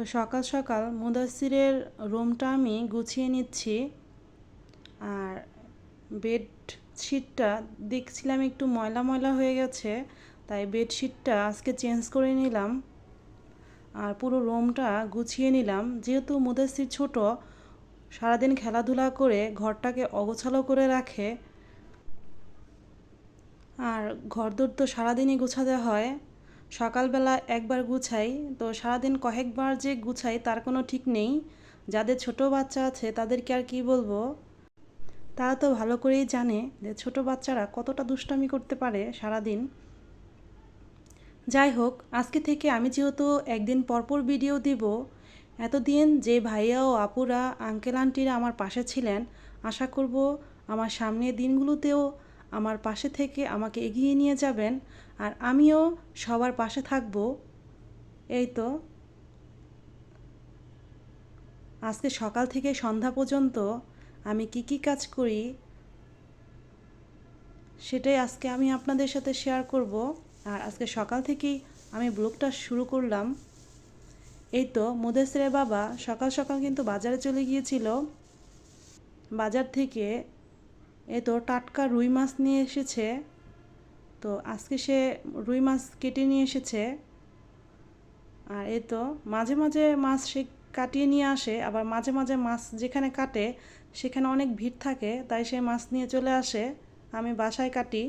তো সকাল সকাল মুদাসিরের রুমটা আমি গুছিয়ে নিচ্ছি আর বেডশিটটা দেখছিলাম একটু ময়লা ময়লা হয়ে গেছে, তাই বেডশিটটা আজকে চেঞ্জ করে নিলাম আর পুরো রুমটা গুছিয়ে নিলাম। যেহেতু মুদাসির ছোট, সারাদিন খেলাধুলা করে ঘরটাকে অগোছালো করে রাখে। আর ঘরদোর তো সারাদিনই গুছাতে হয়। সকালবেলা একবার গুছাই, তো সারাদিন কয়েকবার যে গুছাই তার কোনো ঠিক নেই। যাদের ছোট বাচ্চা আছে তাদেরকে আর কি বলব? তারা তো ভালো করেই জানে যে ছোট বাচ্চারা কতটা দুষ্টামি করতে পারে সারাদিন। যাই হোক, আজকে থেকে আমি যেহেতু একদিন পরপর ভিডিও দিব, এতদিন যে ভাইয়া ও আপুরা, আঙ্কেল, আন্টিরা আমার পাশে ছিলেন, আশা করব আমার সামনের দিনগুলোতেও আমার পাশে থেকে আমাকে এগিয়ে নিয়ে যাবেন আর আমিও সবার পাশে থাকব। এই তো। আজকে সকাল থেকে সন্ধ্যা পর্যন্ত আমি কি কি কাজ করি সেটাই আজকে আমি আপনাদের সাথে শেয়ার করব। আর আজকে সকাল থেকেই আমি ব্লগটা শুরু করলাম। এই তো, মুদেসরের বাবা সকাল সকাল কিন্তু বাজারে চলে গিয়েছিল। বাজার থেকে এই তো টাটকা রুই মাছ নিয়ে এসেছে। তো আজকে সে রুই মাছ কেটে নিয়ে এসেছে। আর এ তো মাঝে মাঝে মাছ সে কাটিয়ে নিয়ে আসে, আবার মাঝে মাঝে মাছ যেখানে কাটে সেখানে অনেক ভিড় থাকে, তাই সে মাছ নিয়ে চলে আসে, আমি বাসায় কাটি।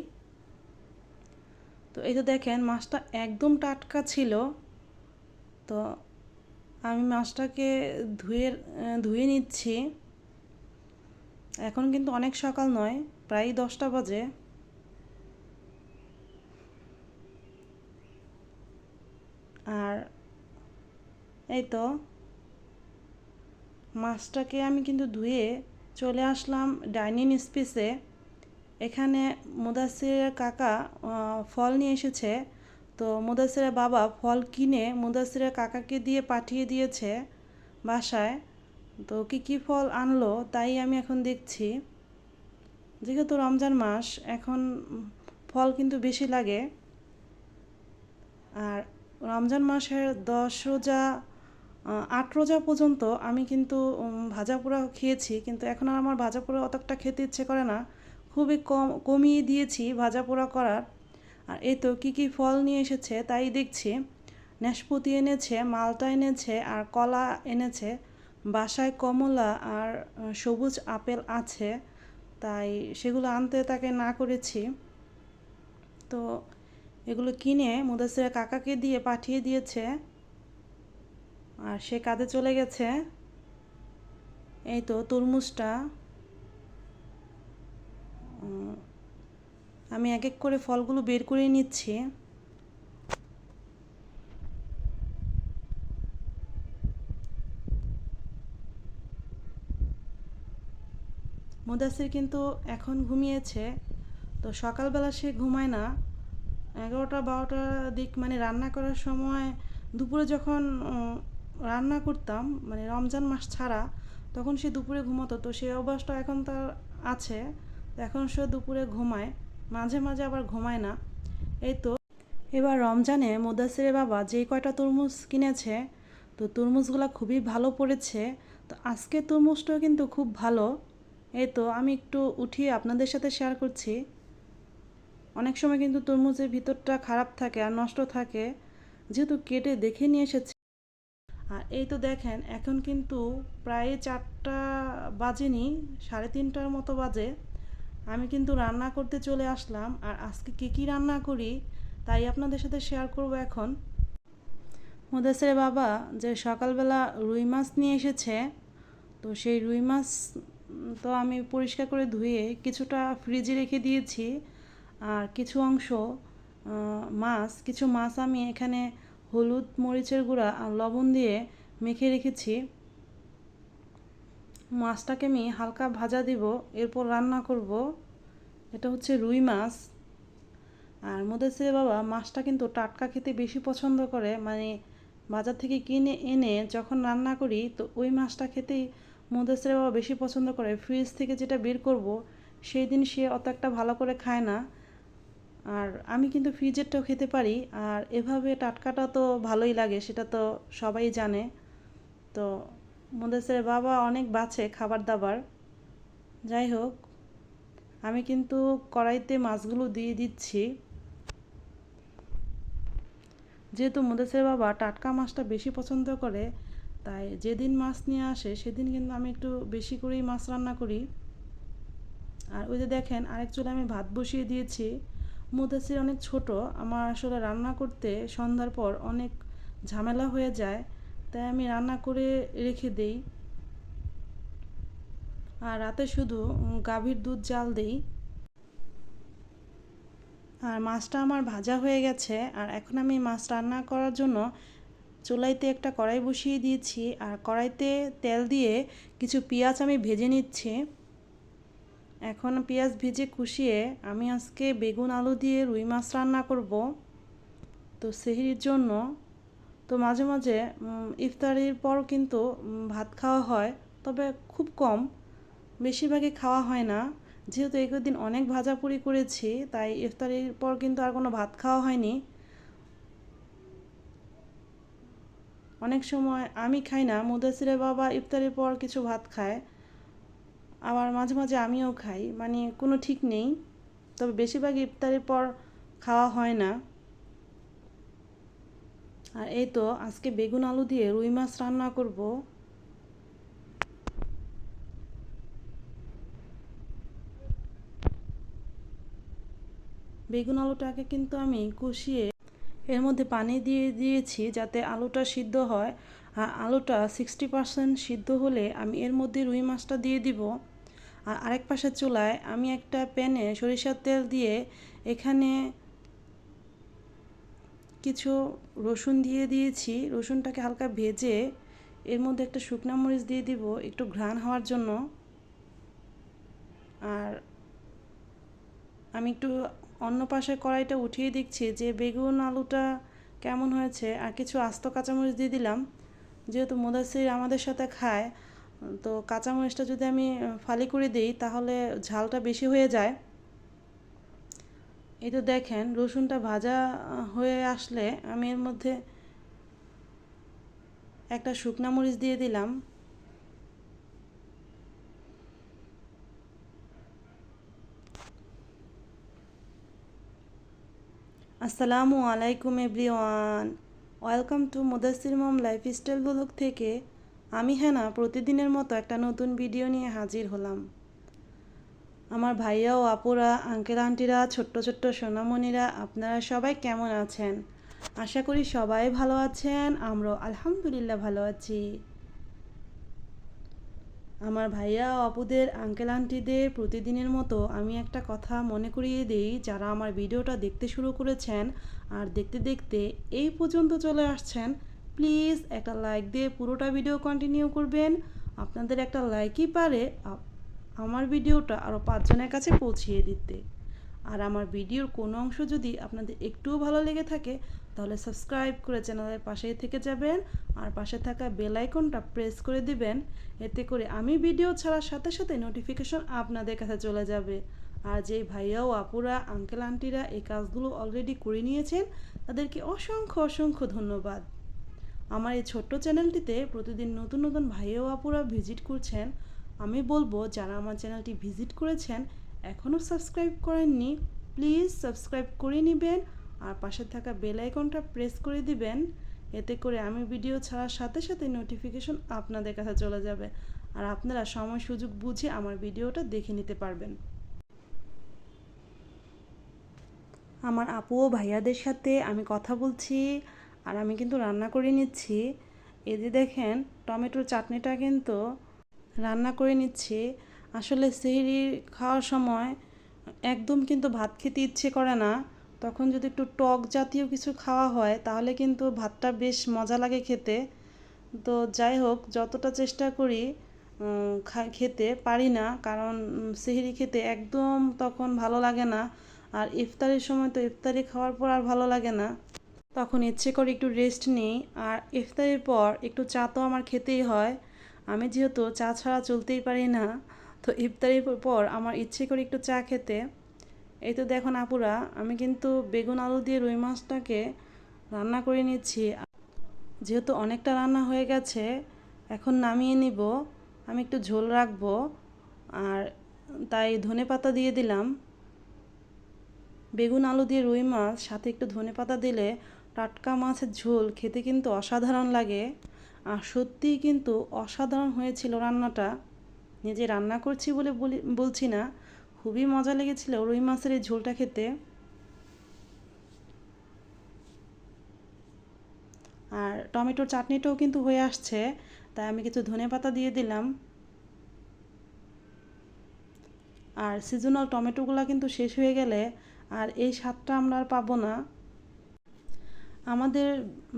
তো এই তো দেখেন, মাছটা একদম টাটকা ছিল। তো আমি মাছটাকে ধুয়ে ধুয়ে নিচ্ছি। এখন কিন্তু অনেক সকাল নয়, প্রায় দশটা বাজে। আর এই তো, মাছটাকে আমি কিন্তু ধুয়ে চলে আসলাম ডাইনিং স্পেসে। এখানে মুদাসিরের কাকা ফল নিয়ে এসেছে। তো মুদাসিরের বাবা ফল কিনে মুদাসিরের কাকাকে দিয়ে পাঠিয়ে দিয়েছে বাসায়। তো কী কী ফল আনলো তাই আমি এখন দেখছি। যেহেতু রমজান মাস, এখন ফল কিন্তু বেশি লাগে। আর রমজান মাসের দশ রোজা আট রোজা পর্যন্ত আমি কিন্তু ভাজা পোড়া খেয়েছি। কিন্তু এখন আর আমার ভাজা পোড়া অতটা খেতে ইচ্ছে করে না। খুবই কম, কমিয়ে দিয়েছি ভাজা পোড়া করার। আর এই তো কী কী ফল নিয়ে এসেছে তাই দেখছি। নাশপাতি এনেছে, মালটা এনেছে, আর কলা এনেছে। বাসায় কমলা আর সবুজ আপেল আছে, তাই সেগুলো আনতে তাকে না করেছি। তো এগুলো কিনে মুদাসিরা কাকাকে দিয়ে পাঠিয়ে দিয়েছে। আর সে কাঁধে চলে গেছে। এই তো তরমুজটা। আমি এক এক করে ফলগুলো বের করে নিচ্ছি। মুদাসির কিন্তু এখন ঘুমিয়েছে। তো সকালবেলা সে ঘুমায় না। এগারোটা, বারোটার দিক মানে রান্না করার সময় দুপুরে যখন রান্না করতাম মানে রমজান মাস ছাড়া, তখন সে দুপুরে ঘুমাতো। তো সেই অভ্যাসটা এখন তার আছে। এখন সে দুপুরে ঘুমায়। মাঝে মাঝে আবার ঘুমায় না। এই তো, এবার রমজানে মুদাসিরের বাবা যেই কয়টা তরমুজ কিনেছে, তো তরমুজগুলো খুবই ভালো পড়েছে। তো আজকে তরমুজটাও কিন্তু খুব ভালো। এই তো, আমি একটু উঠিয়ে আপনাদের সাথে শেয়ার করছি। অনেক সময় কিন্তু তরমুজের ভিতরটা খারাপ থাকে আর নষ্ট থাকে। যেহেতু কেটে দেখে নিয়ে এসেছে। আর এই তো দেখেন, এখন কিন্তু প্রায় চারটা বাজেনি, সাড়ে তিনটার মতো বাজে। আমি কিন্তু রান্না করতে চলে আসলাম আর আজকে কী কী রান্না করি তাই আপনাদের সাথে শেয়ার করব এখন। মোদেসের বাবা যে সকালবেলা রুই মাছ নিয়ে এসেছে, তো সেই রুই মাছ তো আমি পরিষ্কার করে ধুয়ে কিছুটা ফ্রিজে রেখে দিয়েছি। আর কিছু অংশ মাছ, কিছু মাছ আমি এখানে হলুদ মরিচের গুঁড়া আর লবণ দিয়ে মেখে রেখেছি। মাছটাকে আমি হালকা ভাজা দিব, এরপর রান্না করব। এটা হচ্ছে রুই মাছ। আর মোদেসির বাবা মাছটা কিন্তু টাটকা খেতে বেশি পছন্দ করে। মানে বাজার থেকে কিনে এনে যখন রান্না করি, তো ওই মাছটা খেতেই মোদেসির বাবা বেশি পছন্দ করে। ফ্রিজ থেকে যেটা বের করব, সেই দিন সে অত একটা ভালো করে খায় না। আর আমি কিন্তু ফ্রিজেরটাও খেতে পারি। আর এভাবে টাটকাটা তো ভালোই লাগে, সেটা তো সবাই জানে। তো মুদাসের বাবা অনেক বাছে খাবার দাবার যাই হোক, আমি কিন্তু কড়াইতে মাছগুলো দিয়ে দিচ্ছি। যেহেতু মুদাসের বাবা টাটকা মাছটা বেশি পছন্দ করে তাই যেদিন মাছ নিয়ে আসে, সেদিন কিন্তু আমি একটু বেশি করেই মাছ রান্না করি। আর ওই যে দেখেন, আরেক চুলে আমি ভাত বসিয়ে দিয়েছি। মুদাসির অনেক ছোট, আমার আসলে রান্না করতে সন্ধ্যার পর অনেক ঝামেলা হয়ে যায়, তাই আমি রান্না করে রেখে দেই। আর রাতে শুধু গাভীর দুধ জাল দেই। আর মাছটা আমার ভাজা হয়ে গেছে, আর এখন আমি মাছ রান্না করার জন্য চুলাইতে একটা কড়াই বসিয়ে দিয়েছি আর কড়াইতে তেল দিয়ে কিছু পেঁয়াজ আমি ভেজে নিচ্ছি। এখন পেঁয়াজ ভেজে কুষিয়ে আমি আজকে বেগুন, আলু দিয়ে রুই মাছ রান্না করব। তো সেহরির জন্য তো মাঝে মাঝে ইফতারির পর কিন্তু ভাত খাওয়া হয়, তবে খুব কম। বেশিরভাগই খাওয়া হয় না। যেহেতু এগুলো দিন অনেক ভাজাপুরি করেছি, তাই ইফতারির পর কিন্তু আর কোনো ভাত খাওয়া হয়নি। অনেক সময় আমি খাই না, মুদাসিরের বাবা ইফতারের পর কিছু ভাত খায়, আবার মাঝে মাঝে আমিও খাই মানে কোনো ঠিক নেই। তবে বেশিরভাগ ইফতারের পর খাওয়া হয় না। আর এই তো, আজকে বেগুন আলু দিয়ে রুই মাছ রান্না করব। বেগুন আলুটাকে কিন্তু আমি কষিয়ে এর মধ্যে পানি দিয়ে দিয়েছি যাতে আলুটা সিদ্ধ হয়। আর আলুটা সিক্সটি পারসেন্ট সিদ্ধ হলে আমি এর মধ্যে রুই মাছটা দিয়ে দিব। আর আরেক পাশের চুলায় আমি একটা প্যানে সরিষার তেল দিয়ে এখানে কিছু রসুন দিয়ে দিয়েছি। রসুনটাকে হালকা ভেজে এর মধ্যে একটা শুকনো মরিচ দিয়ে দিব একটু ঘ্রাণ হওয়ার জন্য। আর আমি একটু অন্য পাশে কড়াইটা উঠিয়ে দিচ্ছি যে বেগুন আলুটা কেমন হয়েছে আর কিছু আস্ত কাঁচামরিচ দিয়ে দিলাম। যেহেতু মোদাসির আমাদের সাথে খায়, তো কাঁচামরিচটা যদি আমি ফালি করে দিই তাহলে ঝালটা বেশি হয়ে যায়। এই তো দেখেন রসুনটা ভাজা হয়ে আসলে আমি এর মধ্যে একটা শুকনা মরিচ দিয়ে দিলাম। আসসালামু আলাইকুম everyone. Welcome to Mudassir mom lifestyle blog থেকে। আমি হেনা, প্রতিদিনের মতো একটা নতুন ভিডিও নিয়ে হাজির হলাম। আমার ভাইয়া ও আপুরা, আঙ্কেল আন্টিরা, ছোট্ট ছোট্ট সোনামণিরা, আপনারা সবাই কেমন আছেন? আশা করি সবাই ভালো আছেন, আমরাও আলহামদুলিল্লাহ ভালো আছি। আমার ভাইয়া, অপুদের আঙ্কেল আন্টিদের প্রতিদিনের মতো আমি একটা কথা মনে করিয়ে দিই, যারা আমার ভিডিওটা দেখতে শুরু করেছেন আর দেখতে দেখতে এই পর্যন্ত চলে আসছেন প্লিজ একটা লাইক দিয়ে পুরোটা ভিডিও কন্টিনিউ করবেন। আপনাদের একটা লাইকই পারে আমার ভিডিওটা আরও পাঁচজনের কাছে পৌঁছিয়ে দিতে। আর আমার ভিডিওর কোনো অংশ যদি আপনাদের একটুও ভালো লেগে থাকে, তাহলে সাবস্ক্রাইব করে চ্যানেলের পাশেই থেকে যাবেন আর পাশে থাকা বেল আইকনটা প্রেস করে দিবেন। এতে করে আমি ভিডিও ছাড়ার সাথে সাথে নোটিফিকেশন আপনাদের কাছে চলে যাবে। আর যে ভাইয়া ও আপুরা আঙ্কেল আন্টিরা এই কাজগুলো অলরেডি করে নিয়েছেন, তাদেরকে অসংখ্য অসংখ্য ধন্যবাদ। আমার এই ছোট্ট চ্যানেলটিতে প্রতিদিন নতুন নতুন ভাইয়া ও আপুরা ভিজিট করছেন। আমি বলব, যারা আমার চ্যানেলটি ভিজিট করেছেন এখনও সাবস্ক্রাইব করেননি, প্লিজ সাবস্ক্রাইব করে নেবেন আর পাশে থাকা বেল আইকনটা প্রেস করে দিবেন, এতে করে আমি ভিডিও ছাড়ার সাথে সাথে নোটিফিকেশন আপনাদের কাছে চলে যাবে আর আপনারা সময় সুযোগ বুঝে আমার ভিডিওটা দেখে নিতে পারবেন। আমার আপু ও ভাইয়াদের সাথে আমি কথা বলছি আর আমি কিন্তু রান্না করে নিচ্ছি। এই যে দেখেন, টমেটোর চাটনিটা কিন্তু রান্না করে নিচ্ছি। আসলে সেহরি খাওয়ার সময় একদম কিন্তু ভাত খেতে ইচ্ছে করে না। তখন যদি একটু টক জাতীয় কিছু খাওয়া হয়, তাহলে কিন্তু ভাতটা বেশ মজা লাগে খেতে। তো যাই হোক, যতটা চেষ্টা করি খেতে পারি না, কারণ সেহরি খেতে একদম তখন ভালো লাগে না। আর ইফতারির সময় তো ইফতারি খাওয়ার পর আর ভালো লাগে না। তখন ইচ্ছে করে একটু রেস্ট নিই। আর ইফতারির পর একটু চা তো আমার খেতেই হয়। আমি যেহেতু চা ছাড়া চলতেই পারি না। তো ইফতারির পর আমার ইচ্ছে করে একটু চা খেতে। এই তো দেখুন আপুরা, আমি কিন্তু বেগুন আলু দিয়ে রুই মাছটাকে রান্না করে নিচ্ছি। যেহেতু অনেকটা রান্না হয়ে গেছে, এখন নামিয়ে নিব। আমি একটু ঝোল রাখব আর তাই ধনে পাতা দিয়ে দিলাম। বেগুন আলু দিয়ে রুই মাছ, সাথে একটু ধনে পাতা দিলে টাটকা মাছের ঝোল খেতে কিন্তু অসাধারণ লাগে। আর সত্যিই কিন্তু অসাধারণ হয়েছিল রান্নাটা। নিজে রান্না করছি বলে বলি, বলছি না, খুবই মজা লেগেছিল রুই মাছের এই ঝোলটা খেতে। আর টমেটোর চাটনিটাও কিন্তু হয়ে আসছে, তাই আমি কিছু ধনে পাতা দিয়ে দিলাম। আর সিজনাল টমেটোগুলো কিন্তু শেষ হয়ে গেলে আর এই স্বাদটা আমরা আর পাবো না। আমাদের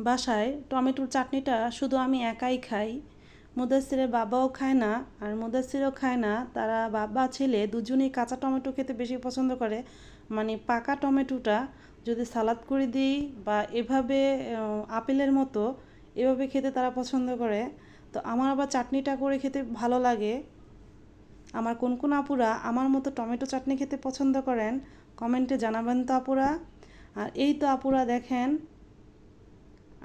বাসায় টমেটোর চাটনিটা শুধু আমি একাই খাই। মুদাসিরের বাবাও খায় না আর মুদাসিরও খায় না। তারা বাবা, ছেলে দুজনেই কাঁচা টমেটো খেতে বেশি পছন্দ করে। মানে পাকা টমেটোটা যদি সালাদ করে দিই বা এভাবে আপেলের মতো এভাবে খেতে তারা পছন্দ করে। তো আমার আবার চাটনিটা করে খেতে ভালো লাগে। আমার কোন কোন আপুরা আমার মতো টমেটো চাটনি খেতে পছন্দ করেন, কমেন্টে জানাবেন তো আপুরা। আর এই তো আপুরা দেখেন,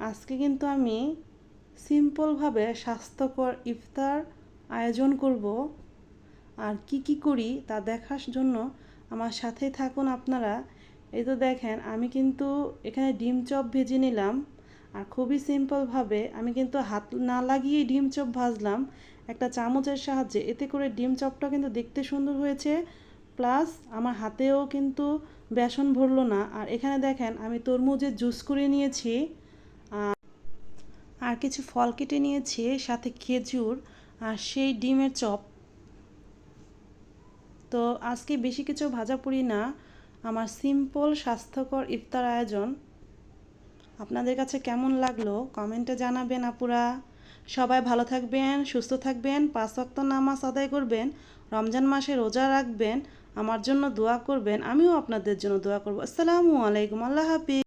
আজকে কিন্তু আমি সিম্পলভাবে স্বাস্থ্যকর ইফতার আয়োজন করব। আর কি কি করি তা দেখার জন্য আমার সাথেই থাকুন আপনারা। এই তো দেখেন, আমি কিন্তু এখানে ডিম চপ ভেজে নিলাম। আর খুবই সিম্পলভাবে আমি কিন্তু হাত না লাগিয়েই ডিম চপ ভাজলাম। একটা চামচের সাহায্যে। এতে করে ডিম চপটা কিন্তু দেখতে সুন্দর হয়েছে। প্লাস আমার হাতেও কিন্তু বেসন ভরলো না। আর এখানে দেখেন, আমি তরমুজের জুস করে নিয়েছি। আর কিছু ফল কেটে নিয়েছি সাথে খেজুর আর সেই ডিমের চপ। তো আজকে বেশি কিছু ভাজা পুরি না, আমার সিম্পল স্বাস্থ্যকর ইফতার আয়োজন। আপনাদের কাছে কেমন লাগল কমেন্টে জানাবেন আপুরা। সবাই ভালো থাকবেন, সুস্থ থাকবেন, পাঁচ ওয়াক্ত নামাজ আদায় করবেন, রমজান মাসে রোজা রাখবেন, আমার জন্য দোয়া করবেন, আমিও আপনাদের জন্য দোয়া করব। আসসালামু আলাইকুম, আল্লাহ হাফিজ।